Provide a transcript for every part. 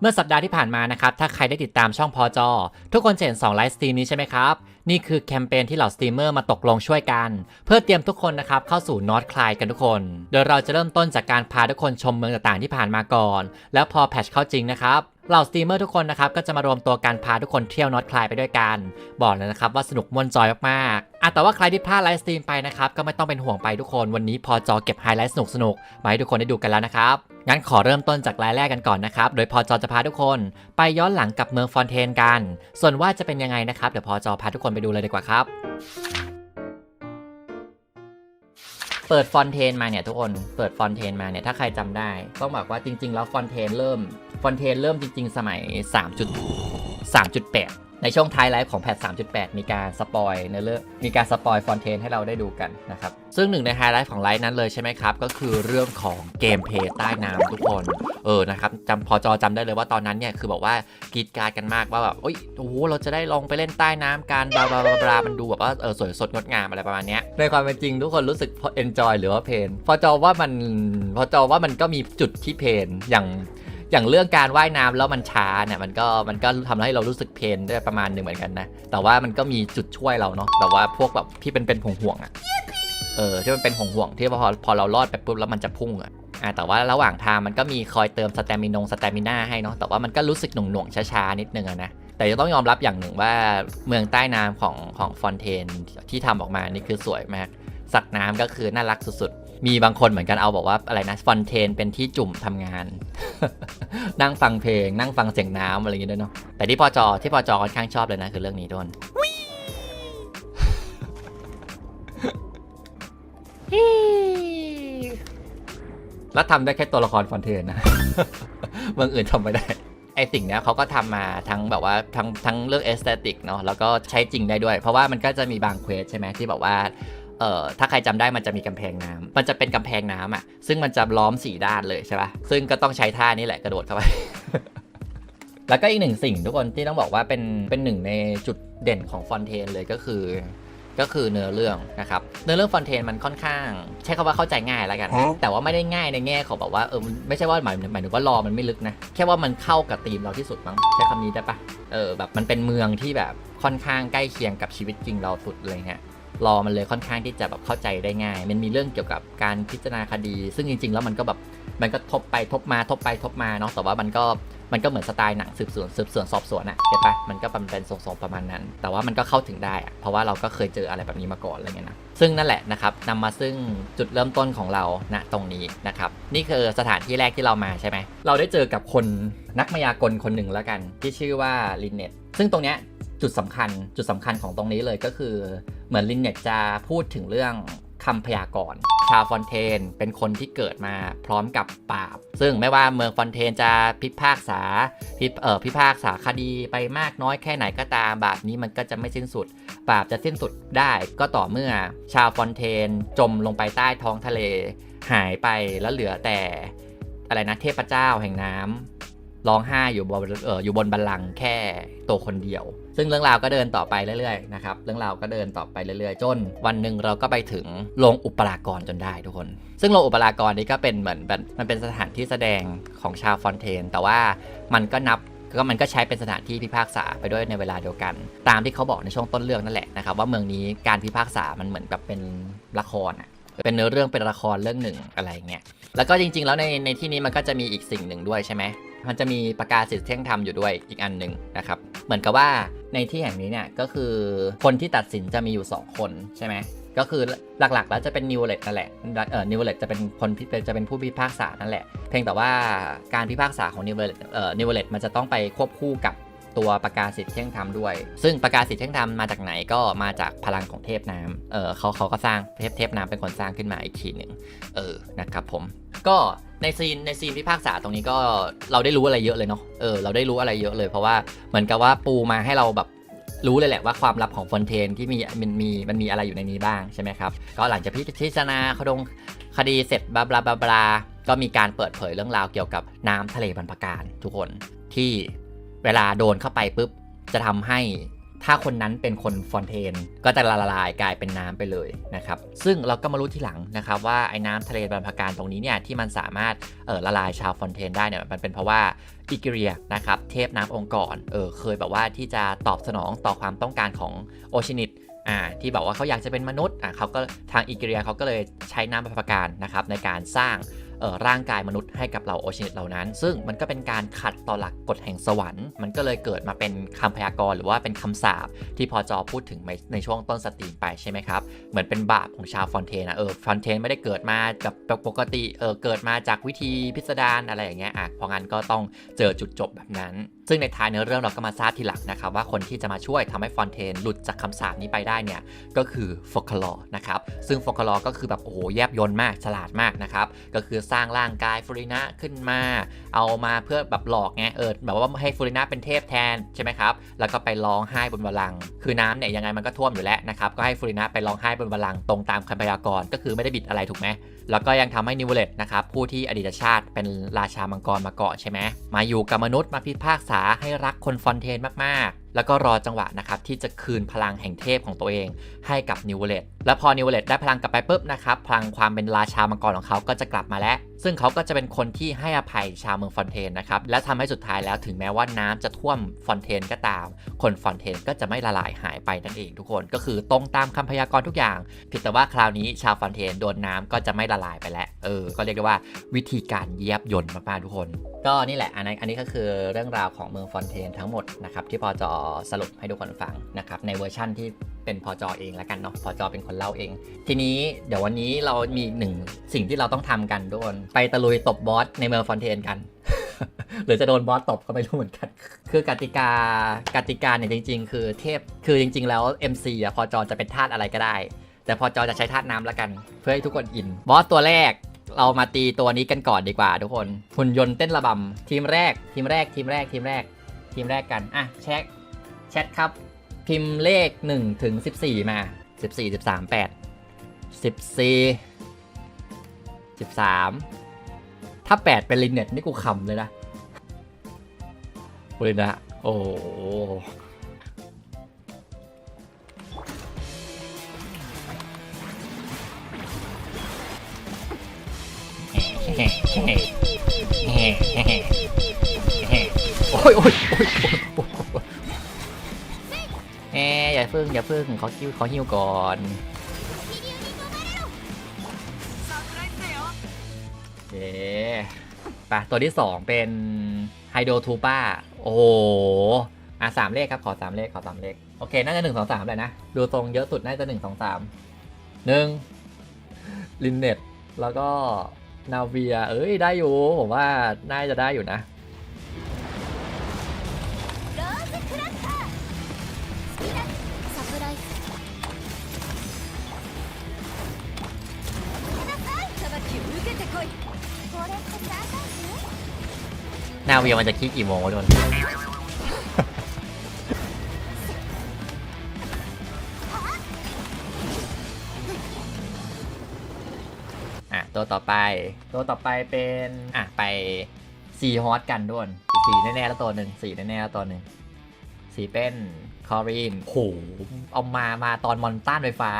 เมื่อสัปดาห์ที่ผ่านมานะครับ ถ้าใครได้ติดตามช่องพอจอ ทุกคนจะเห็น2ไลฟ์สตรีมนี้ใช่ไหมครับ นี่คือแคมเปญที่เหล่าสตรีมเมอร์มาตกลงช่วยกัน เพื่อเตรียมทุกคนนะครับ เข้าสู่นอตคลายกันทุกคน โดยเราจะเริ่มต้นจากการพาทุกคนชมเมืองต่างๆที่ผ่านมาก่อน แล้วพอแพทชเข้าจริงนะครับเหล่าสตรีมเมอร์ทุกคนนะครับก็จะมารวมตัวกันพาทุกคนเที่ยวนอตคลายไปด้วยกัน บอกเลยนะครับว่าสนุกม่วนจอยมากๆ อะแต่ว่าใครที่พลาดไลฟ์สตรีมไปนะครับ ก็ไม่ต้องเป็นห่วงไปทุกคนวันนี้พอจอเก็บไฮไลท์สนุกๆมาให้ทุกคนได้ดูกันแล้วนะครับ งั้นขอเริ่มต้นจากรายแรกกันก่อนนะครับ โดยพอจอจะพาทุกคน ไปย้อนหลังกับเมืองฟอนเทนกัน ส่วนว่าจะเป็นยังไงนะครับ เดี๋ยวพอจอพาทุกคนไปดูเลยดีกว่าครับ เปิดฟอนเทนมาเนี่ยทุกคนเปิดฟอนเทนมาเนี่ยถ้าใครจำได้ต้องบอกว่าจริง ๆ แล้วฟอนเทนเริ่มฟอนเทนเริ่มจริง ๆ สมัย 3. ในช่วงท้ายไลฟ์ของแพท 3.8 มีการสปอยในเรื่องมีการสปอยฟอนเทนให้เราได้ดูกันนะครับ ซึ่งหนึ่งในไฮไลท์ของไลฟ์นั้นเลยใช่ไหมครับ ก็คือเรื่องของเกมเพย์ใต้น้ำทุกคน เออนะครับจำพอจอจำได้เลยว่าตอนนั้นเนี่ย คือบอกว่ากีดการกันมากว่าแบบโอ้ยโอ้โหเราจะได้ลงไปเล่นใต้น้ำกันบลาบลาบลาบามันดูแบบว่าเออสวยสดงดงามอะไรประมาณเนี้ยในความเป็นจริงทุกคนรู้สึกเอนจอยหรือว่าเพนพอจอว่ามันพอจอว่ามันก็มีจุดที่เพนอย่าง อย่างเรื่องการว่ายน้ำแล้วมันช้าเนี่ยมันก็มันก็ทำให้เรารู้สึกเพนได้ประมาณหนึ่งเหมือนกันนะ แต่ว่ามันก็มีจุดช่วยเราเนาะแต่ว่าพวกแบบที่เป็นเป็นห่วงห่วงอะเออที่มันเป็นห่วงห่วงที่พอพอเรารอดไปปุ๊บแล้วมันจะพุ่งอะอะแต่ว่าระหว่างทางมันก็มีคอยเติมสแตมินงสแตมิน่าให้เนาะแต่ว่ามันก็รู้สึกหน่วงหน่วงช้าๆนิดนึงอะนะแต่จะต้องยอมรับอย่างหนึ่งว่าเมืองใต้น้ำของของฟอนเทนที่ทำออกมานี่คือสวยมากสัตว์น้ำก็คือน่ารักสุด มีบางคนเหมือนกันเอาบอกว่าอะไรนะฟอนเทนเป็นที่จุ่มทำงาน นั่งฟังเพลง นั่งฟังเสียงน้ำอะไรอย่างเงี้ยด้วยเนาะแต่ที่พอจอที่พอจอค่อนข้างชอบเลยนะ คือเรื่องนี้ด้วยแล้วทำได้แค่ตัวละครฟอนเทนนะเมืองอื่นทำไม่ได้ไอสิ่งเนี้ยเขาก็ทำมาทั้งแบบว่าทั้งทั้งเรื่องเอสเตติกเนาะแล้วก็ใช้จริงได้ด้วย เพราะว่ามันก็จะมีบางเควสใช่ไหมที่แบบว่า เอ่อถ้าใครจำได้มันจะมีกำแพงน้ำมันจะเป็นกำแพงน้ำอะ ซึ่งมันจะล้อมสี่ด้านเลยใช่ปะซึ่งก็ต้องใช้ท่านี้แหละกระโดดเข้าไป แล้วก็อีกหนึ่งสิ่งทุกคนที่ต้องบอกว่าเป็นเป็นหนึ่งในจุดเด่นของฟอนเทนเลยก็คือ ก็คือเนื้อเรื่องนะครับเนื้อเรื่องฟอนเทนมันค่อนข้าง ใช้คำว่าเข้าใจง่ายแล้วกัน แต่ว่าไม่ได้ง่ายในแง่ของแบบว่าเออมันไม่ใช่ว่าหมายหมายถึงว่ารอมันไม่ลึกนะแค่ว่ามันเข้ากับธีมเราที่สุดมั้งใช้คำนี้ได้ปะเออแบบมันเป็นเมืองที่แบบค่อนข้างใกล้เคียงกับชีวิตจริงเราสุดเลยฮะ รอมันเลยค่อนข้างที่จะแบบเข้าใจได้ง่าย มันมีเรื่องเกี่ยวกับการพิจารณาคดี ซึ่งจริง ๆ แล้วมันก็แบบมันก็ทบไปทบมาทบไปทบมาเนาะแต่ว่ามันก็มันก็เหมือนสไตล์หนังสืบสวนสืบสวนสอบสวนอะเข้าปะมันก็เป็นทรงๆประมาณนั้น แต่ว่ามันก็เข้าถึงได้อะเพราะว่าเราก็เคยเจออะไรแบบนี้มาก่อนอะไรเงี้ยนะซึ่งนั่นแหละนะครับนำมาซึ่งจุดเริ่มต้นของเราณตรงนี้นะครับนี่คือสถานที่แรกที่เรามาใช่ไหมเราได้เจอกับคนนักมายากลคนหนึ่งแล้วกัน ที่ชื่อว่าลินเน็ตซึ่งตรงเนี้ย จุดสำคัญจุดสำคัญของตรงนี้เลยก็คือเหมือนลินเน็ตจะพูดถึงเรื่องคำพยากรณ์ชาวฟอนเทนเป็นคนที่เกิดมาพร้อมกับปราบ ซึ่งไม่ว่าเมืองฟอนเทนจะพิพากษาพิเอ่อพิพากษาคดีไปมากน้อยแค่ไหนก็ตามแบบนี้มันก็จะไม่สิ้นสุดปราบจะสิ้นสุดได้ก็ต่อเมื่อชาวฟอนเทนจมลงไปใต้ท้องทะเลหายไปแล้วเหลือแต่อะไรนะเทพเจ้าแห่งน้ำร้องไห้อยู่บนเอออยู่บนบัลลังก์แค่ตัวคนเดียว ซึ่งเรื่องราวก็เดินต่อไปเรื่อยๆนะครับเรื่องราวก็เดินต่อไปเรื่อยๆ จน วันหนึ่งเราก็ไปถึงโรงอุปรากรจนได้ทุกคน ซึ่งโรงอุปรากรนี้ก็เป็นเหมือนแบบมันเป็นสถานที่แสดงของชาวฟอนเทน แต่ว่ามันก็นับก็มันก็ใช้เป็นสถานที่พิพากษาไปด้วยในเวลาเดียวกัน ตามที่เขาบอกในช่วงต้นเรื่องนั่นแหละนะครับว่าเมืองนี้การพิพากษามันเหมือนกับเป็นละครอะเป็นเนื้อเรื่องเป็นละครเรื่องหนึ่งอะไรเงี้ยแล้วก็จริง ๆ แล้วในในที่นี้มันก็จะมีอีกสิ่งหนึ่งด้วยใช่ไหมมันจะมีประกาศสิทธิเที่ยงธรรมอยู่ด้วยอีกอันหนึ่งนะครับ เหมือนกับว่า ในที่แห่งนี้เนี่ยก็คือคนที่ตัดสินจะมีอยู่ 2 คนใช่ไหมก็คือหลักๆ แล้วจะเป็นนิวเลตนั่นแหละเอ่อนิวเลตจะเป็นคนจะเป็นผู้พิพากษานั่นแหละ เพียงแต่ว่าการพิพากษาของนิวเลตเอ่อนิวเลตมันจะต้องไปควบคู่กับตัวประกาศสิทธิ์เที่ยงธรรมด้วย ซึ่งประกาศสิทธิ์เที่ยงธรรมมาจากไหนก็มาจากพลังของเทพน้ำเออเขาเขาก็สร้างเทพเทพน้ำเป็นคนสร้างขึ้นมาอีกทีหนึ่งเออนะครับผมก็ ในซีนในซีนพิพากษาตรงนี้ก็เราได้รู้อะไรเยอะเลยเนาะเออเราได้รู้อะไรเยอะเลย เพราะว่าเหมือนกับว่าปูมาให้เราแบบรู้เลยแหละว่าความลับของฟอนเทนที่มีมันมีมันมีอะไรอยู่ในนี้บ้างใช่ไหมครับ ก็หลังจากพิจารณาคดงคดีเสร็จบลาบลาบลาก็มีการเปิดเผยเรื่องราวเกี่ยวกับน้ำทะเลบรรพการทุกคนที่เวลาโดนเข้าไปปุ๊บจะทำให้ ถ้าคนนั้นเป็นคนฟอนเทน ก็จะละลายกลายเป็นน้ำไปเลยนะครับ ซึ่งเราก็มารู้ทีหลังนะครับว่าไอ้น้ำทะเลบรรพการตรงนี้เนี่ยที่มันสามารถเออละลายชาวฟอนเทนได้เนี่ยมันเป็นเพราะว่าอิกิเรียนะครับเทพน้ำองค์กรเออเคยแบบว่าที่จะตอบสนองต่อความต้องการของโอชินิตอ่าที่บอกว่าเขาอยากจะเป็นมนุษย์อ่าเขาก็ทางอิกิเรียเขาก็เลยใช้น้ำประการนะครับในการสร้าง ร่างกายมนุษย์ให้กับเราโอชินิตเหล่านั้น ซึ่งมันก็เป็นการขัดต่อหลักกฎแห่งสวรรค์ มันก็เลยเกิดมาเป็นคำพยากรณ์หรือว่าเป็นคำสาปที่พอจอพูดถึงในช่วงต้นสตรีมไปใช่ไหมครับ เหมือนเป็นบาปของชาวฟอนเทนนะเออฟอนเทนไม่ได้เกิดมาแบบปกติเออเกิดมาจากวิธีพิสดารอะไรอย่างเงี้ยอะเพราะงั้นก็ต้องเจอจุดจบแบบนั้น ซึ่งในท้ายเนื้อเรื่องเราก็มาทราบทีหลังนะครับว่าคนที่จะมาช่วยทำให้ฟอนเทนหลุดจากคำสาปนี้ไปได้เนี่ยก็คือฟอคลอนะครับซึ่งฟอคลอก็คือแบบโอ้โหแยบยนมากฉลาดมากนะครับก็คือสร้างร่างกายฟูรินะขึ้นมา เอามาเพื่อแบบหลอกไงเออแบบว่าให้ฟูรินะเป็นเทพแทนใช่ไหมครับแล้วก็ไปร้องไห้บนบัลลังก์คือน้ำเนี่ยยังไงมันก็ท่วมอยู่แล้วนะครับก็ให้ฟูรินะไปร้องไห้บนบัลลังก์ตรงตามคำพยากรณ์ก็คือไม่ได้บิดอะไรถูกไหม แล้วก็ยังทำให้นิวเลตนะครับผู้ที่อดีตชาติเป็นราชามังกรมาเกาะใช่ไหมมาอยู่กับมนุษย์มาพิพากษาให้รักคนฟอนเทนมาก แล้วก็รอจังหวะนะครับที่จะคืนพลังแห่งเทพของตัวเองให้กับนิวเวลตแล้วพอนิวเวลตได้พลังกลับไปปุ๊บนะครับพลังความเป็นราชามังกรของเขาก็จะกลับมาแล้ว ซึ่งเขาก็จะเป็นคนที่ให้อภัยชาวเมืองฟอนเทนนะครับและทำให้สุดท้ายแล้วถึงแม้ว่าน้ำจะท่วมฟอนเทนก็ตาม คนฟอนเทนก็จะไม่ละลายหายไปนั่นเองทุกคนก็คือตรงตามคำพยากรณ์ทุกอย่างเพียงแต่ว่าคราวนี้ชาวฟอนเทนโดนน้ำก็จะไม่ละลายไปแล้วเออก็เรียกได้ว่าวิธีการเยียบยนต์มากๆทุกคน ก็นี่แหละอันนี้อันนี้ก็คือเรื่องราวของเมืองฟอนเทนทั้งหมดนะครับที่พอจอสรุปให้ทุกคนฟังนะครับในเวอร์ชั่นที่เป็นพอจอเองแล้วกันเนาะพอจอเป็นคนเล่าเอง ทีนี้เดี๋ยววันนี้เรามีหนึ่งสิ่งที่เราต้องทำกันทุกคนไปตะลุยตบบอสในเมืองฟอนเทนกัน หรือจะโดนบอสตบก็ไม่รู้เหมือนกัน คือกติกากติกาเนี่ยจริง ๆ คือเทพคือจริง ๆ แล้ว MC อะพอจอจะเป็นธาตุอะไรก็ได้ แต่พอจอจะใช้ธาตุน้ำแล้วกัน เพื่อให้ทุกคนอินบอสตัวแรกเรามาตีตัวนี้กันก่อนดีกว่าทุกคนหุ่นยนต์เต้นระบำทีมแรกทีมแรกทีมแรกทีมแรกทีมแรกกัน อะ แชท แชทครับ พิมพ์เลข1ถึง14 มา 14 13 8 14 13 ถ้า 8 เป็นลินเน็ตนี่กูขำเลยนะกูเลยนะ โอ้โอ้ยโอ้ยโอ้ย แหมอย่าพึ่งอย่าพึ่งขอคิวขอฮิวก่อนเย้ไปตัวที่สองเป็นไฮโดทูป้าโอ้โหอะสามเลขครับ ขอสามเลขขอสามเลข โอเค น่าจะหนึ่งสองสามเลยนะ ดูตรงเยอะสุด น่าจะหนึ่งสองสามหนึ่งลินเน็ตแล้วก็นาเวีย เอ้ย ได้อยู่ ผมว่า น่าจะได้อยู่นะ นาเวียมันจะคิดกี่โมงวะทุกคนอะตัวต่อไป ตัวต่อไปเป็นอะไปสีฮอตกันด้วยสีแน่ๆแล้วตัวหนึ่งสีแน่ๆแล้วตัวหนึ่งสีเป็นคอรีนโหเอามามาตอนมอนต้านไฟฟ้า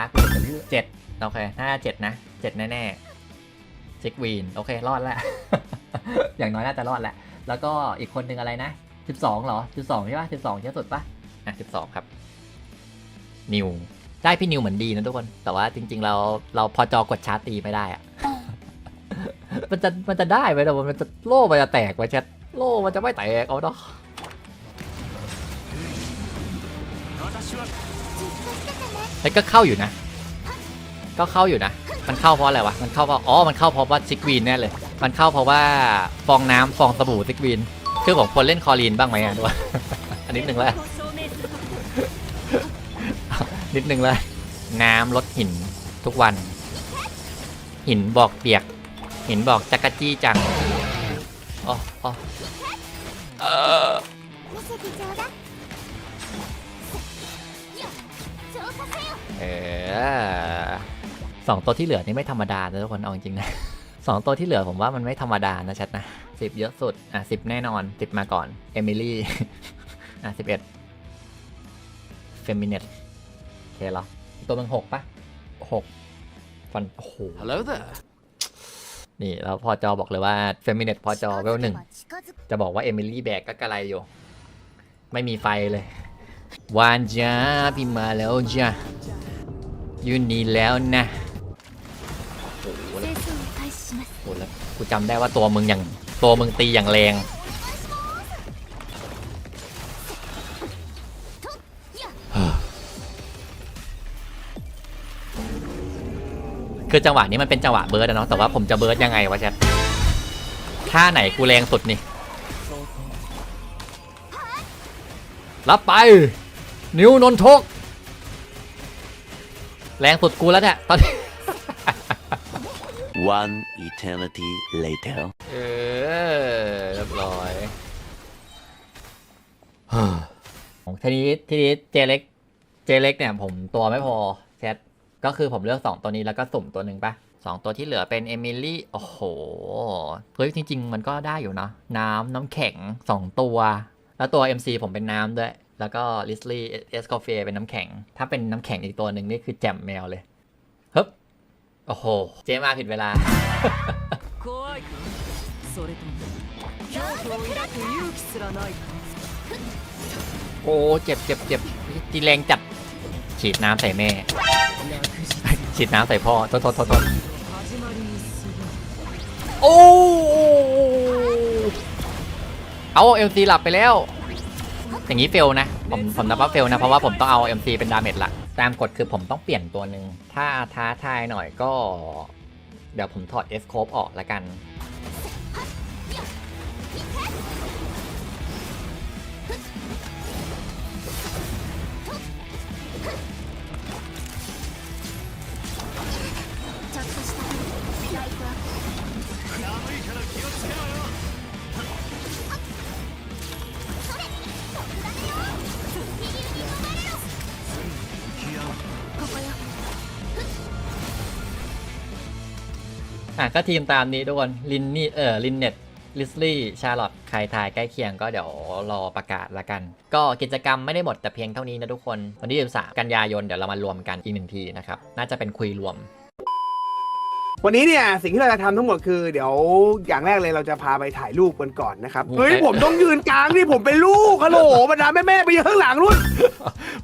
เจ็ดโอเคน่าจะเจ็ดนะเจ็ดแน่ๆซิกวีนโอเค รอดแล้ว อย่างน้อยน่าจะรอดแหละ แล้วก็อีกคนหนึ่งอะไรนะ 12เหรอ 12 ใช่ปะ12เยอะสุดปะอะ12 ครับ นิว ได้พี่นิวเหมือนดีนะทุกคน แต่ว่าจริง ๆ เราเราพอจอกดชาร์ตีไม่ได้อะมันจะมันจะได้ไหมแต่มันจะโล่มันจะแตกไปชัดโล่มันจะไม่แตกเอาดอกแต่ก็เข้าอยู่นะ ก็เข้าอยู่นะ มันเข้าเพราะอะไรวะ มันเข้าเพราะ อ๋อ มันเข้าเพราะว่าซิกวีนแน่เลย มันเข้าเพราะว่าฟองน้ำฟองสบู่ซิกวีน คือผมคนเล่นคอรีนบ้างไหมอะด้วยอันนิดหนึ่งแล้วนิดหนึ่งเลยน้ำลดหินทุกวัน หินบอกเปียก หินบอกจักรจี้จังอ๋ออ๋อเออเออ สองตัวที่เหลือนี่ไม่ธรรมดานะทุกคนเอาจริงนะสองตัวที่เหลือผมว่ามันไม่ธรรมดานะชัดนะสิบเยอะสุด อะสิบแน่นอนสิบมาก่อน เอมิลี่ อะสิบเอ็ดเฟมินเนตโอเคหรอ ตัวมันหกปะหกฟัน โอ้โห Hello there นี่แล้วพอจอบอกเลยว่าเฟมินเนตพอจอเวลหนึ่ง จะบอกว่าเอมิลี่แบกก็กระไรอยู่ ไม่มีไฟเลยวานจ้าพี่มาแล้วจ้ายูนีแล้วนะ กูจำได้ว่าตัวมึงอย่างตัวมึงตีอย่างแรงคือจังหวะนี้มันเป็นจังหวะเบิร์ดอะเนาะแต่ว่าผมจะเบิร์ดยังไงวะแชทท่าไหนกูแรงสุดนี่ รับไป นิ้วนนทก แรงสุดกูแล้วเนี่ยตอนนี้ One eternity later. เออเรียบร้อยทีนี้ทีนี้เจเล็ก เจเล็กเนี่ยผมตัวไม่พอแชทก็คือผมเลือก 2 ตัวนี้แล้วก็สุ่มตัวหนึ่งปะสองตัวที่เหลือเป็นเอมิลี่ โอ้โห เฮ้ยจริง ๆ มันก็ได้อยู่นะ น้ำน้ำแข็ง 2 ตัว แล้วตัว MC ผมเป็นน้ำด้วย แล้วก็ลิสลี่เอสคอเฟเป็นน้ำแข็ง ถ้าเป็นน้ำแข็งอีกตัวหนึ่งนี่คือแจ่มแมวเลยฮึบ โอ้โห เจมาผิดเวลาโอ้เจ็บเจ็บเจ็บจีแรงจับฉีดน้ำใส่แม่ ฉีดน้ำใส่พ่อทนทษโทษโอ้เอาเอ็มซีหลับไปแล้ว อย่างนี้เฟลนะ ผมผมนับว่าเฟลนะ เพราะว่าผมต้องเอาเอ็มซีเป็นดาเมจหลัก ตามกฎคือผมต้องเปลี่ยนตัวหนึ่ง ถ้าท้าทายหน่อยก็ เดี๋ยวผมถอด S โคปออกละกัน อะก็ทีมตามนี้ทุกคนลินนี่เออลินเน็ตลิสลี่ ชาร์ลอตใครทายใกล้เคียงก็เดี๋ยวรอประกาศละกัน ก็กิจกรรมไม่ได้หมดแต่เพียงเท่านี้นะทุกคน วันที่13กันยายนเดี๋ยวเรามารวมกันอีกหนึ่งทีนะครับ น่าจะเป็นคุยรวม วันนี้เนี่ยสิ่งที่เราจะทำทั้งหมดคือเดี๋ยวอย่างแรกเลยเราจะพาไปถ่ายรูปกันก่อนนะครับโอ้เฮ้ยแต่ผมต้องยืนกลางนี่ผมเป็นลูกฮัลโหลบรรดาแม่แม่ๆไปยืนข้างหลังรุ่น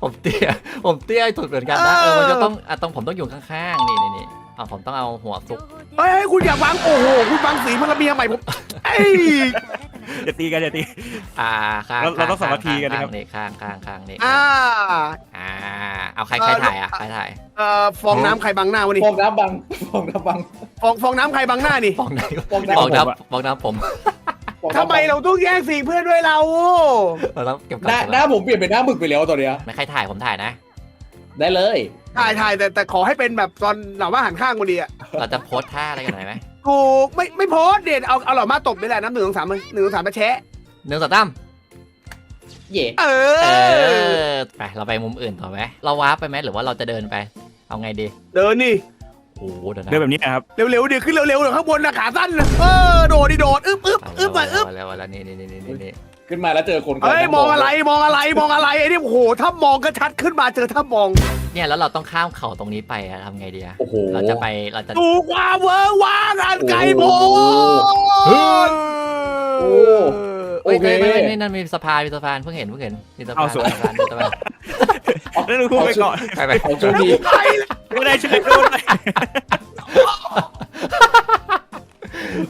ผมเตี้ยผมเตี้ยสุดเหมือนกันนะเอเอออมันจะต้องอะต้องผมต้องอยู่ข้างๆนี่นี่นี่ อะผมต้องเอาหัวซุกเฮ้ยเฮ้ยคุณอย่าวางโอ้โหคุณวางสีพลเมียใหม่ผมเอ้ยอย่าตีกันอย่าตี อ่าข้างเราเราต้องข้สามัคคีกันนะครับข้างนี่ข้างข้างข้างนี่อ่าอ่าเอาใครใครถ่ายอะใครถ่ายเอ่อฟองน้ำใครบังหน้าวะนี่ฟองน้ำบังฟองน้ำบังฟองฟองน้ำใครบังหน้านี่ฟองไหนฟองน้ำฟองน้ำฟองน้ำผมฟองทำน้ำไมเราต้องแย่งสีเพื่อนด้วยเราเราต้องเก็บหก่อนน้าเก็บหก่น้าอนผมเปลี่ยนเป็นหน้าหมึกไปแล้วตอนเนี้ยไม่ใครถ่ายผมถ่ายนะ ได้เลย ถ่ายถ่ายแต่แต่ขอให้เป็นแบบตอนเหล่าว่าหันข้างวันดีอะเราจะโพสท่าอะไรกันหน่อยไหมถูกไม่ไม่โพสต์เด็ดเอาเอาเหล่ามาตบไปแหละน้ำหนึ่งสองสามเลยหนึ่งสองสามมาแชะหนึ่งสองสามเย่เอเอออไปเราไปมุมอื่นต่อไหมเราวาร์ปไปไหมหรือว่าเราจะเดินไป เอาไงดีเดินนี่โอ้โหเดี๋ยวนะเดินแบบนี้นะครับ เร็วๆเดี๋ยวขึ้นเร็วๆเดี๋ยวข้างบนนะขาสั้นนะเออโดดดิโดดอึ๊บอึ๊บอึ๊บไปอึ๊บ เอาแล้วเอาแล้วนี่นี่นี่นี่นี่ ขึ้นมาแล้วเจอคนเฮ้ยมองอะไรมองอะไรมองอะไรไอ้นี่โอ้โหถ้ามองก็ชัดขึ้นมาเจอถ้ามอง เนี่ยแล้วเราต้องข้ามเขาตรงนี้ไปอะทำไงดีอะโอ้โห เราจะไปเราจะดูความเวอร์ว่างอันไกลโพ้นโอ้เอ้ยโอเค ไม่ไม่ไม่นั่นมีสะพานมีสะพานเพิ่งเห็นเพิ่งเห็นมีสะพานเอาสวย มีสะพานมีสะพานแล้วดูพูดไปก่อนไปไปของโชคดีไปเลยไม่ได้ช่วยดูหน่อย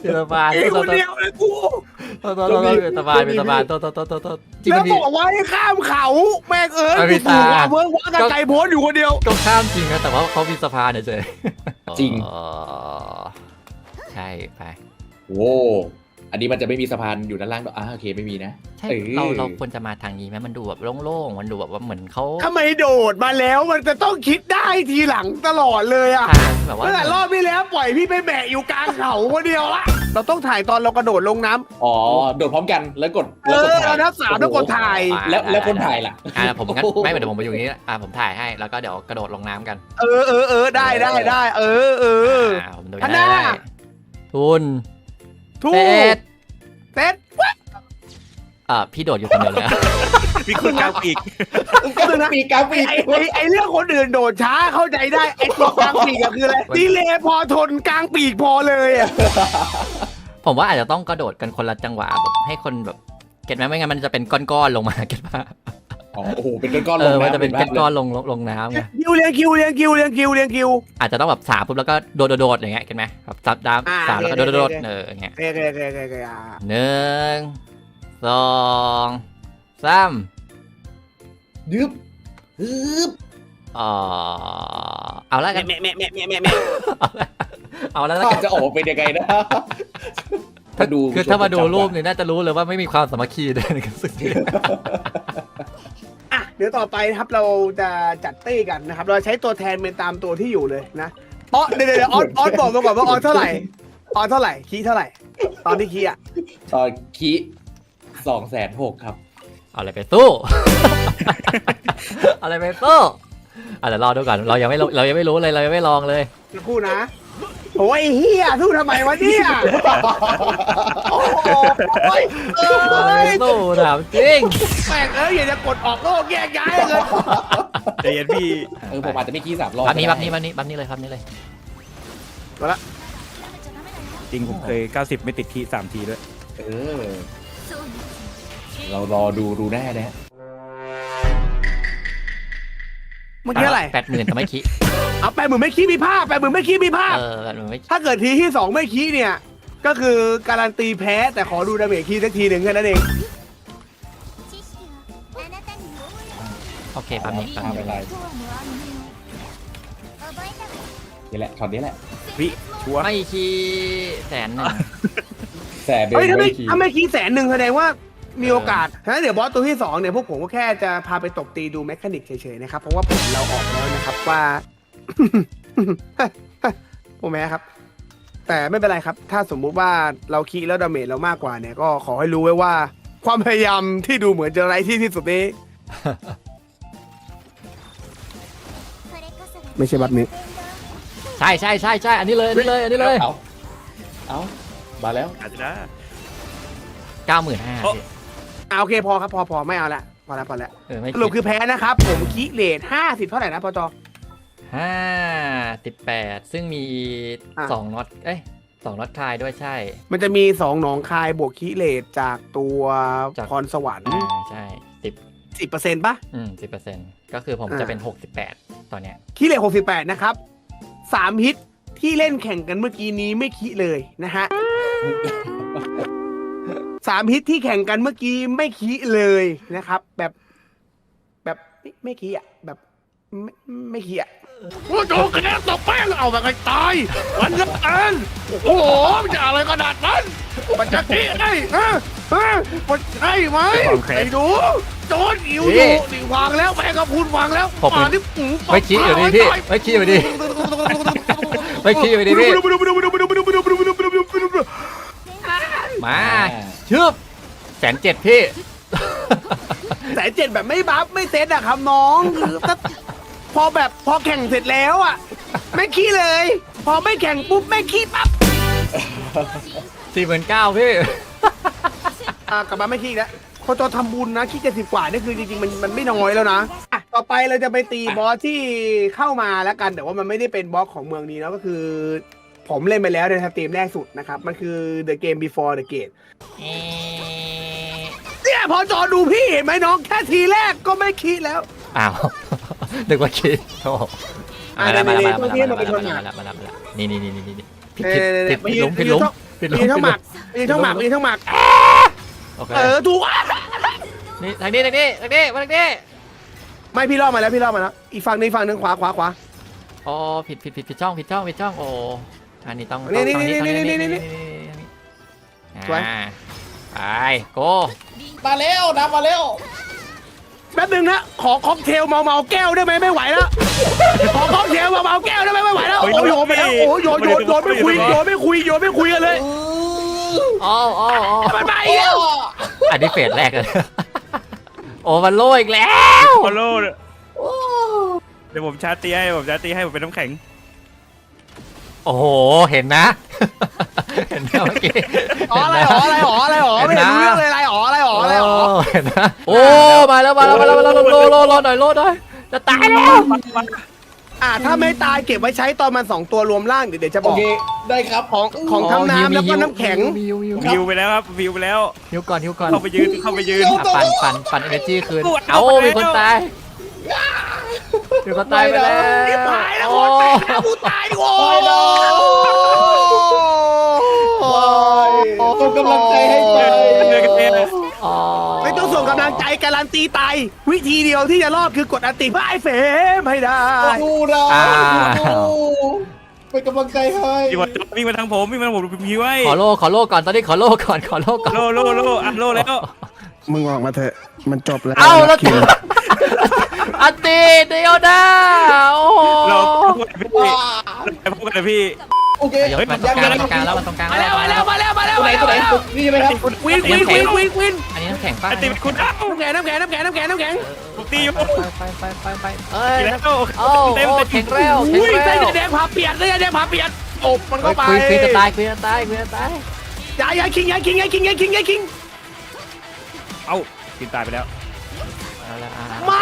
มีสะพานไอ้คนเดียวเลยกู โทษโทษโทษมีสะพานมีสะพานโทษโทษโทษโทษโทษจริงแล้วมันมี บอกว่าให้ข้ามเขาแม่งเอ้ยมันมีกูดูตาความเวอร์ว่างอันไกลโพ้นอยู่คนเดียว ก็ข้ามจริงนะแต่ว่าเขามีสะพานเฉยๆจริง อ๋อใช่ไปโว้ อันนี้มันจะไม่มีสะพานอยู่ด้านล่างด้วยอ่าโอเคไม่มีนะใช่เออเราเราควรจะมาทางนี้ไหมมันดูแบบโล่งๆมันดูแบบว่าเหมือนเขาทำไมโดดมาแล้วมันจะต้องคิดได้ทีหลังตลอดเลยอะทางแบบว่าตั้งแต่รอบที่แล้วปล่อยพี่ไปแบะอยู่กลางเขาคนเดียวละเราต้องถ่ายตอนเรากระโดดลงน้ำอ๋อโดดพร้อมกันแล้วกดเอแล้วกดอถ่ายนับสามแล้วกดถ่ายอ่าแล้วได้แล้วคนได้ถ่ายล่ะ อ่าผมงั้นไม่เดี๋ยวผมไปอยู่อย่างนี้อ่าผมถ่ายให้แล้วก็เดี๋ยวกระโดดลงน้ำกันเออเออเออได้ได้ได้เออเออ อ่าผมดูอันได้น่ะ ได้ทุน ถูเซกตเซ็ตเอ่อพี่โดดอยู่คนเดียวเลยอะมีคนกลางปีกก็คือนะปีกลางปีกไอ้ไอ้ไอ้เรื่องคนอื่นโดดช้าเข้าใจได้ไอ้ตัวกลางปีกอะคืออะไรดีเลยพอทนกลางปีกพอเลยอะผมว่าอาจจะต้องกระโดดกันคนละจังหวะแบบให้คนแบบ เก็ตไหมไม่งั้นมันจะเป็นก้อนๆลงมาเก็ตป่ะ อ๋อโอ้โหเป็นก้อนๆเอลงอน้ำมันจะเป็นบ้าก้อนๆลงลงลงน้ำไงคิวเรียงคิวเรียงคิวเรียงคิวเรียงคิว อาจจะต้องแบบสามปุ๊บแล้วก็โดดโดดๆอย่างเงี้ยเก็ตไหมแบบซับดามอ่าสามแล้วก็โอโดเคดโดดโอเคเอออย่างเงี้ยโอเคโอเคโอเคโอเคอะหนึ่งสองสามยึบฮึบเออเอาละกันแม่แม่แม่แม่แม่แม่เอาละภากัพนจะออกเป็นยังไงนะถ้าดูคือถ้ามาดูรูปเนี่ยน่าจะรู้เลยว่าไม่มีความสามัคคีเลยในการสึกนี้อะ เดี๋ยวต่อไปนะครับเราจะจัดตี้กันนะครับ เราใช้ตัวแทนเป็นตามตัวที่อยู่เลยนะอ๋อเดี๋ยวเดี๋ยวเดี๋ยวออสออสบอกมาก่อนว่าออสเท่าไหร่ออสเท่าไหร่คีย์เท่าไหร่ ตอนที่คีย์อะตอนคีสองแสนหกครับ เอาอะไรไปสู้ เอาอะไรไปสู้อะเดี๋ยวรอดูก่อนเรายังไม่รู้เรายังไม่รู้เลยเรายังไม่ลองเลยสักครู่นะ โอ้ยเฮียสู้ทำไมวะเนี่ยโอ้โหเอ้ยเอเอาอะไร้ไปยสู้ถามจริงแม่งเอ้ยอย่าจะกดออกโลกแยกย้ายเลยใจเย็นพี่เออผมอาจจะไม่คีสามรอบบับนี้ก็บับได้นี้บับนี้บับนี้เลยบับนี้เลยจริงผมเคย 90 ไม่ติดทีสามทีด้วย เออ เรารอดูรูแน่นะฮะเมื่อกี้อะไรแปดหมื่นแต่ไม่คิด เอาแปดหมื่นไม่คีย์มีภาพแปดหมื่นไม่คีย์มีภาพ เออแปดหมื่นไม่คิด ถ้าเกิดทีที่สองไม่คีย์เนี่ย ก็คือการันตีแพ้แต่ขอดูดาเมจคีย์สักทีหนึ่งแค่นั้นเอง 知識はあなたにも โอเคบับนี้บับ ตาม นี้ ไปไล とはの暗号覚えたわ นี่แหละช็อตนี้แหละ พี่ชัวร์ ไม่คิดแสนหนึ่ง แสบเบล เฮ้ยถ้าไม่ ไม่คี ถ้าไม่คีย์แสนหนึ่งแสดงว่ามีโอกาสฉะนั้นเดี๋ยวบอสตัวที่สองเนี่ยพวกผมก็แค่จะพาไปตบตีดูแมคานิกเฉยๆนะครับ เพราะว่าผลเราออกแล้วนะครับว่า โอ้แม่ครับ แต่ไม่เป็นไรครับ ถ้าสมมุติว่าเราคีแล้วดาเมจเรามากกว่าเนี่ย ก็ขอให้รู้ไว้ว่า ความพยายามที่ดูเหมือนจะไร้ที่ที่สุดนี้ ไม่ใช่บัตรนี้ ใช่ใช่ใช่ใช่อันนี้เลยอันนี้เลยอันนี้เลยเอาเอามาแล้วนะ เก้าหมื่นห้าโอเอาโอเคพอครับพอพอไม่เอาละพอละพอล้วออไม่สคิรุปดคือแพ้นะครับ ผมคีเลทห้าสิบเท่าไหร่นะพอจอ ห้าสิบแปดซึ่งมีอะ สองน็อตเอ้ยสองน็อตคลายด้วยใช่ มันจะมีสองหนองคายบวกคีย์เลทจากตัวจาก พรสวรรค์อ่าใช่สิบสิบเปอร์เซ็นต์ปะ อืมสิบเปอร์เซ็นต์ก็คือผมอ่า จะเป็นหกสิบแปดตอนเนี้ยคีย์เลทหกสิบแปดนะครับสามฮิตที่เล่นแข่งกันเมื่อกี้นี้ไม่คีย์เลยนะฮะสามฮิตที่แข่งกันเมื่อกี้ไม่คีย์เลยนะครับ แบบ แบบไม่ไม่คีย์อะแบบ ไม่ไม่คีย์อะโอ้โหคะแนนตกแป้งเอาแบบไอ้ตายวันละอันโอ้โหมันจะอะไรขนาดนั้นมันจะคีย์ได้ฮะฮะมันใช่ไหมความแค้นไอ้หนูโจนอิวอยู่นี่วางแล้วแม่กระพุนวางแล้วผมมาที่อืไม่คิดอยู่ดีพี่ไม่คิดอยู่ดีไม่คิดอยู่ดีพี่มาชืบแสนเจ็ดพี่แสนเจ็ดแบบไม่บัฟไม่เซตอะครับน้องคือถ้า พอแบบพอแข่งเสร็จแล้วอะไม่ขี้เลย พอไม่แข่งปุ๊บไม่ขี้ปั๊บสี่หมื่นเก้าพี่ อะกลับมาไม่ขี้แล้วพอจอทำบุญนะขี้เจ็ดสิบกว่านี่คือจริงๆมันมันไม่น้อยแล้วนะอะต่อไปเราจะไปตีบอสที่เข้ามาแล้วกันแต่ว่ามันไม่ได้เป็นบอสของเมืองนี้แล้วก็คือ ผมเล่นไปแล้วในสตรีมแรกสุดนะครับ มันคือ The Game Before the Gate เนี่ยพอจอดูพี่เห็นไหมน้องแค่ทีแรกก็ไม่คิดแล้ว อ้าว นึกว่าคิดโอ้โหอะมาแล้วมาแล้วเดี๋มายวแล้วเดี๋ยวมาเดี๋ยวแล้วมาแล้วมาแล้วมาแล้วนี่นี่นี่นี่นี่ผิดเอผิดอผิดเดี๋ยวผิดหลุมผิดหลุมผิดหลุมมีทั้งหมักมีทั้งหมักมีทั้งหมักโอเคเออถูกนี่ทางนี้ทางนี้ทางนี้มาทางนี้ไม่พี่ล่อมาแล้วพี่ล่อมาแล้วอีกฝั่งหนึงอีกฝั่งหนึงขวาขวาขวาอ๋อผิดผิดผิดผิดช่องผิดช่องผิดช่องโอ้อันนี้ต้องนี่ต้องนี่ทางนี่ทางนี่นี่นี่สวยอ่าไปโกมาแล้วน้ำมาแล้ว แป๊บนึงนะ ขอค็อกเทลเมาเมาแก้วได้ไหมไม่ไหวแล้ว ขอค็อกเทลเมาเมาแก้วได้ไหมไม่ไหวแล้วเฮ้ยโอ้โยนไปแล้วโอ้โยนโยนโยนไม่คุยโยนไม่คุยโยนไม่คุยกันเลยอ๋ออ๋ออ๋อมันไปอีกแล้วอันนี้เฟสแรกเลย โอ้มันโลอีกแล้ว ฟอลโล่เดี๋ยวผมชาร์จตีให้ผมชาร์จตีให้ผมเป็นน้ำแข็ง โอ้โห เห็นนะ เห็นไหมเมื่อกี้อ๋ออะไรอ๋ออะไรอ๋ออะไรอ๋อไม่เห็นรู้เรื่องเลยอะไรอ๋ออะไรอ๋ออะไรอ๋อเห็นไหมโอ้มาแล้วมาแล้วมาแล้วมาแล้วโลโลโลหน่อยโลหน่อยจะตายแล้วอ่าถ้าไม่ตายเก็บไว้ใช้ตอนมันสองตัวรวมร่างเดี๋ยวเดี๋ยวจะบโออกเคได้ครับของของทั้งน้ำแล้วก็น้ำแข็งวิววิววิวไปแล้วครับวิวไปแล้ว วิวก่อนวิวก่อนเข้าไปยืนเข้าไปยืน อะปั่นปั่นปั่นเอเนจีคืนปวดเอ้าปวดมีคนแล้วตายมีคนตายไปแล้วรีบหายแล้วโอ้คนตายแล้วกูตายโว้ย การันตีตายวิธีเดียวที่จะรอดคือกดอันติเพื่อไอ้เฟรมให้ได้ ดูเราอ้าวเป็นกำลังใจให้วิ่งมาวิ่งมาทางผมวิ่งมาทางผมพิวไว้ขอโลขอโลก่อนตอนนี้ขอโลก่อนขอโลก่อน โลโลโลอัดโลแล้วมึงออกมาเถอะ มันจบแล้วเอ้าแล้วอันตีเดียวดาโอ้โหเราพูดพี่เราพูดกันพี่ โอเคเดี๋ยวมาตรงกลางตรงกลางแล้วมาตรงกลางมาแล้วมาแล้วมาแล้วมาแล้วตัวไหนมาตัวไหนแล้วนี่ใช่ไหมครับวินวินวินวินวินอันนี้น้ำแข็งป้าไอติมคุณเอ้าน้ำแข็งน้ำแข็งน้ำแข็งน้ำแข็งน้ำแข็งน้ำแข็งผมตีอยู่ไปไปไปไปไปเอ้ยแล้วโอ้โอ้แข็งเร็วแข็งอุ้ยเร็ไส้วแดงผาเปียกไส้แดงผาเปียกอบมันเข้าไปคุยคุยจะตายคุยจะตายคุยจะตายอย่าอย่าคิงอย่าคิงอย่าคิงอย่าคิงอย่าคิงเอ้ากินตายไปแล้วเอาละอะมา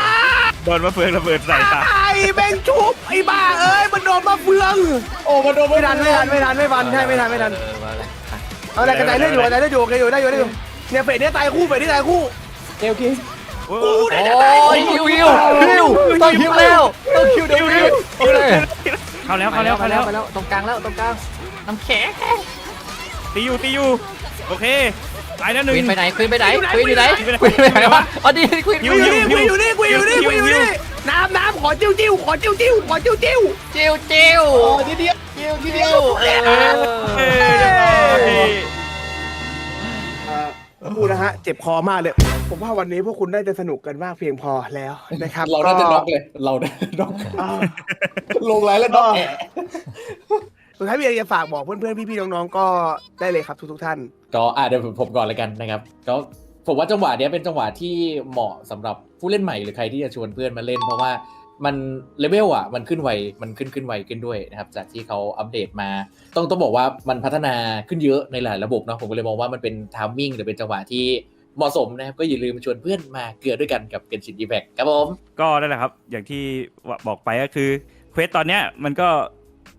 โดนมะเฟืองระเบิดใส่ตาไอ้แบงชุบไอ้บ้าเอ้ยมันโดนมาเฟืองโอ้มาโดนไม่ทันไม่ทันไม่ทันไม่ทันใช่ไม่ทันไม่ทันเออมาเลยอะเอาแต่กระจายเลือดอยู่กระจายเลือดอยู่กระจายอยู่ได้อยู่ได้อยู่ เนี่ยเฟดเนี่ยตายคู่เฟดนี่ตายคู่โอเคโอ้กูโหเนี่ยจะตายโอ้ยฮิวฮิวฮิวต้องฮิวแล้วต้องฮิวเดี๋ยวฮิวฮิวเลยเข้าแล้วเข้าแล้วเข้าแล้วไปแล้วตรงกลางแล้วตรงกลางน้ำแข็งตีอยู่ตีอยู่โอเคตายแล้วหนึ่คงวีนไปไหนควีนไปไหนควีนอยู่ไหนควีนไปไหนวะอ๋อดีควีนฮิกูวอยู่นี่กูอยู่นี่กูอยู่นี่กูอยู่นี่น้ำน้ำขอจิ้วจิ้วขอจิ้วจิ้วขอจิ้วจิ้วจิ้วจิ้วโอ้ทีเดียวทีเดียวทีเดียว พูดนะฮะ เจ็บคอมากเลย ผมว่าวันนี้พวกคุณได้จะสนุกกันมากเพียงพอแล้วนะครับเราน่าจะน็อกเลย เราได้น็อกอ่าลงไลน์แล้วน็อกแอะสุดท้ายพี่เอจะฝากบอกเพื่อนๆ พี่ๆ น้องๆ ก็ได้เลยครับทุกๆ ท่าน ก็อะเดี๋ยวผมก่อนเลยกันนะครับ ก็ผมว่าจังหวะเนี้ยเป็นจังหวะที่เหมาะสำหรับผู้เล่นใหม่หรือใครที่จะชวนเพื่อนมาเล่นเพราะว่า มันเลเวลอะมันขึ้นไวมันขึ้นขึ้นไวขึ้นด้วยนะครับ จากที่เขาอัปเดตมา ต้องต้องบอกว่ามันพัฒนาขึ้นเยอะในหลายระบบเนาะผมก็เลยมองว่ามันเป็นทามมิ่งหรือเป็นจังหวะที่เหมาะสมนะครับ ก็อย่าลืมชวนเพื่อนมาเกลือด้วยกันกับเกนชินอีแบกครับผมก็นั่นแหละครับ อย่างที่บอกไปก็คือเควสตอนเนี้ยมันก็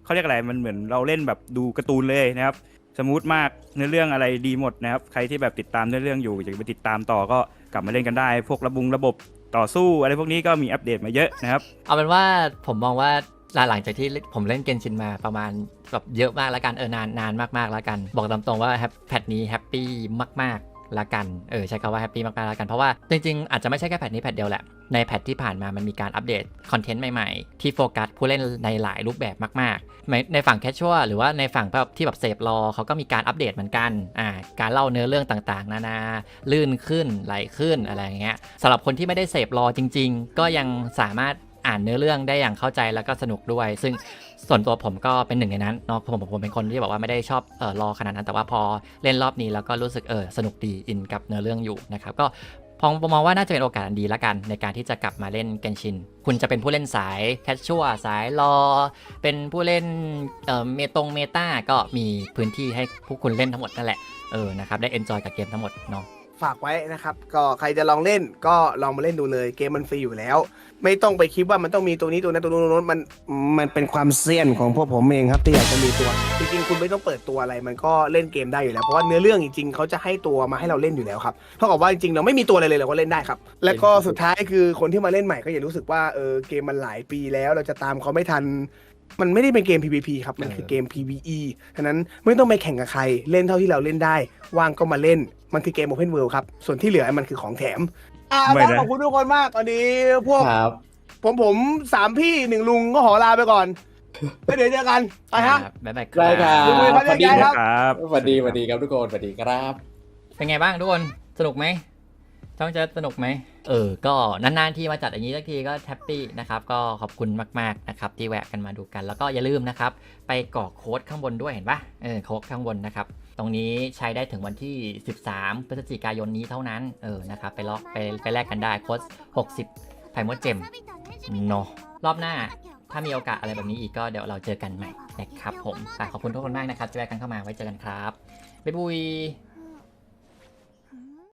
เขาเรียกอะไรมันเหมือนเราเล่นแบบดูการ์ตูนเลยนะครับ สมูทมากเนื้อเรื่องอะไรดีหมดนะครับ ใครที่แบบติดตามเนื้อเรื่องอยู่อยากไปติดตามต่อก็กลับมาเล่นกันได้ พวกระบุงระบบ ต่อสู้อะไรพวกนี้ก็มีอัปเดตมาเยอะนะครับ เอาเป็นว่าผมมองว่าหลังจากที่ผมเล่นเกนชินมาประมาณแบบเยอะมากแล้วกันเออนานนานมากๆแล้วกัน บอกตามตรงว่าแพทนี้แฮปปี้มากๆ ละกันเออใช้คำว่าแฮปปี้มากๆแล้วกันเพราะว่าจริงๆ อาจจะไม่ใช่แค่แพทนี้แพทเดียวแหละ ในแพทที่ผ่านมามันมีการอัปเดตคอนเทนต์ใหม่ๆ ที่โฟกัสผู้เล่นในหลายรูปแบบมากๆในในฝั่งแคชชัวหรือว่าในฝั่งแบบที่แบบเสพรอเขาก็มีการอัปเดตเหมือนกันอ่าการเล่าเนื้อเรื่องต่างๆ นานาลื่นขึ้นไหลขึ้นอะไรอย่างเงี้ยสำหรับคนที่ไม่ได้เสพรอจริง ๆ ก็ยังสามารถอ่านเนื้อเรื่องได้อย่างเข้าใจแล้วก็สนุกด้วย ซึ่ง ส่วนตัวผมก็เป็นหนึ่งในนั้นเนาะผมผมผมเป็นคนที่บอกว่าไม่ได้ชอบเออรอขนาดนั้น แต่ว่าพอเล่นรอบนี้แล้วก็รู้สึกเออสนุกดีอินกับเนื้อเรื่องอยู่นะครับก็พองมองว่าน่าจะเป็นโอกาสดีละกัน ในการที่จะกลับมาเล่นเกนชิน คุณจะเป็นผู้เล่นสายแคชชัวสายรอ เป็นผู้เล่นเอ่อเมตงเมตาก็มีพื้นที่ให้ผู้คุณเล่นทั้งหมดนั่นแหละเออนะครับได้เอนจอยกับเกมทั้งหมดเนาะ ฝากไว้นะครับ ก็ใครจะลองเล่นก็ลองมาเล่นดูเลยเกมมันฟรีอยู่แล้ว ไม่ต้องไปคิดว่ามันต้องมีตัวนี้ตัวนั้นตัวนู้นตัวนู้นมันมันเป็นความเซียนของพวกผมเองครับที่อยากจะมีตัว จริงๆคุณไม่ต้องเปิดตัวอะไรมันก็เล่นเกมได้อยู่แล้วเพราะว่าเนื้อเรื่องจริงๆเขาจะให้ตัวมาให้เราเล่นอยู่แล้วครับเท่ากับว่าจริงๆเราไม่มีตัวอะไรเลยเราก็เล่นได้ครับ แล้วก็สุดท้ายคือคนที่มาเล่นใหม่ก็อย่ารู้สึกว่าเออเกมมันหลายปีแล้วเราจะตามเขาไม่ทันมันไม่ได้เป็นเกม PVP ครับ มันคือเกม PVE ฉะนั้นไม่ต้องไปแข่งกับใคร เล่นเท่าที่เราเล่นได้ ว่างก็มาเล่น มันคือเกม Open World ครับ ส่วนที่เหลือมันคือของแถม อ่าไม่นะ ขอบคุณทุกคนมากตอนนี้พวก ครับ ผมผมสามพี่หนึ่งลุงก็ขอลาไปก่อน แล้วเดี๋ยวเจอกัน ไปฮะครับบ๊ายบายคได้ครัรับคุยบกันสวัสดีได้คครัรับบครับสวัสดีสวัสดีครับทุกคนสวัสดีครับ เป็นไงบ้างทุกคน สนุกไหมช่องจะสนุกไหม เออ ก็นานๆที่มาจัดอย่างนี้สักทีก็แฮปปี้นะครับ ก็ขอบคุณมากๆนะครับที่แวะกันมาดูกัน แล้วก็อย่าลืมนะครับ ไปกรอกโค้ดข้างบนด้วยเห็นปะเออ โค้ดข้างบนนะครับ ตรงนี้ใช้ได้ถึงวันที่ 13 พฤศจิกายนนี้เท่านั้น เออ นะครับ ไปล็อกไปไปแลกกันได้โค้ด60 ไพมดเจมเนาะรอบหน้า ถ้ามีโอกาสอะไรแบบนี้อีกก็เดี๋ยวเราเจอกันใหม่นะครับผมขอบคุณทุกคนมากนะครับที่แวะกันเข้ามาไว้เจอกันครับ บ๊ายบุย